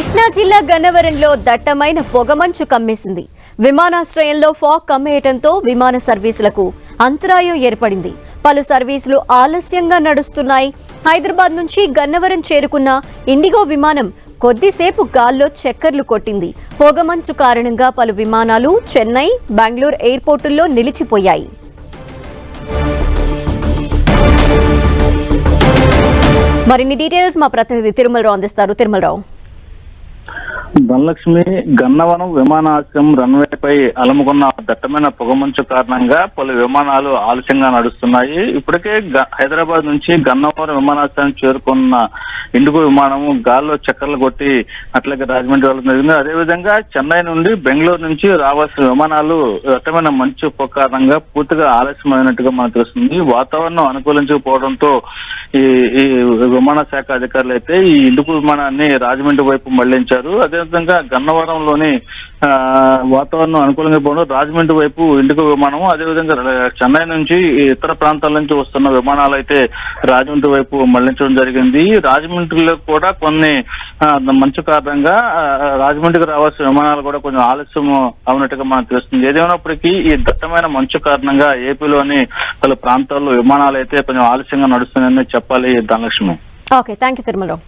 జిల్లా గన్నవరంలో దట్టమైన పొగమంచు కమ్మేసింది. విమానాశ్రయంలో ఫాగ్ కమ్మేయటంతో విమాన సర్వీసులకు అంతరాయం ఏర్పడింది. పలు సర్వీసులు ఆలస్యంగా నడుస్తున్నాయి. హైదరాబాద్ నుంచి గన్నవరం చేరుకున్న ఇండిగో విమానం కొద్దిసేపు గాల్లో చక్కర్లు కొట్టింది. పొగమంచు కారణంగా పలు విమానాలు చెన్నై బెంగళూరు ఎయిర్పోర్టుల్లో నిలిచిపోయాయి. మరిన్ని డీటెయిల్స్ మా ప్రతినిధి తిరుమలరావు అందిస్తారు. తిరుమలరావు. ధనలక్ష్మి గన్నవరం విమానాశ్రయం రన్వేపై అలముకున్న దట్టమైన పొగమంచు కారణంగా పలు విమానాలు ఆలస్యంగా నడుస్తున్నాయి. ఇప్పటికే గ- హైదరాబాద్ నుంచి గన్నవరం విమానాశ్రయం చేరుకున్న ఇండిగో విమానం గాల్లో చక్కర్లు కొట్టి అట్లాగే రాజమండ్రి వెళ్ళడం జరిగింది. అదేవిధంగా చెన్నై నుండి బెంగళూరు నుంచి రావాల్సిన విమానాలు దట్టమైన మంచు పొగ కారణంగా పూర్తిగా ఆలస్యమైనట్టుగా మనకు తెలుస్తుంది. వాతావరణం అనుకూలించకపోవడంతో ఈ ఈ విమాన శాఖ అధికారులు అయితే ఈ ఇండుకు విమానాన్ని రాజమండ్రి వైపు మళ్ళించారు. అదేవిధంగా గన్నవరంలోని ఆ, వాతావరణం అనుకూలంగా పోవడం రాజమండ్రి వైపు ఇండిగో విమానం అదేవిధంగా చెన్నై నుంచి ఇతర ప్రాంతాల నుంచి వస్తున్న విమానాలు అయితే రాజమండ్రి వైపు మళ్ళించడం జరిగింది. రాజమండ్రిలో కూడా కొన్ని మంచు కారణంగా రాజమండ్రికి రావాల్సిన విమానాలు కూడా కొంచెం ఆలస్యం అవునట్టుగా మనకు తెలుస్తుంది. ఏదేమైనప్పటికీ ఈ దట్టమైన మంచు కారణంగా ఏపీలోని పలు ప్రాంతాల్లో విమానాలు అయితే కొంచెం ఆలస్యంగా నడుస్తున్నాయని చెప్పాలి Dhanalakshmi. Okay thank you Tirumalarao.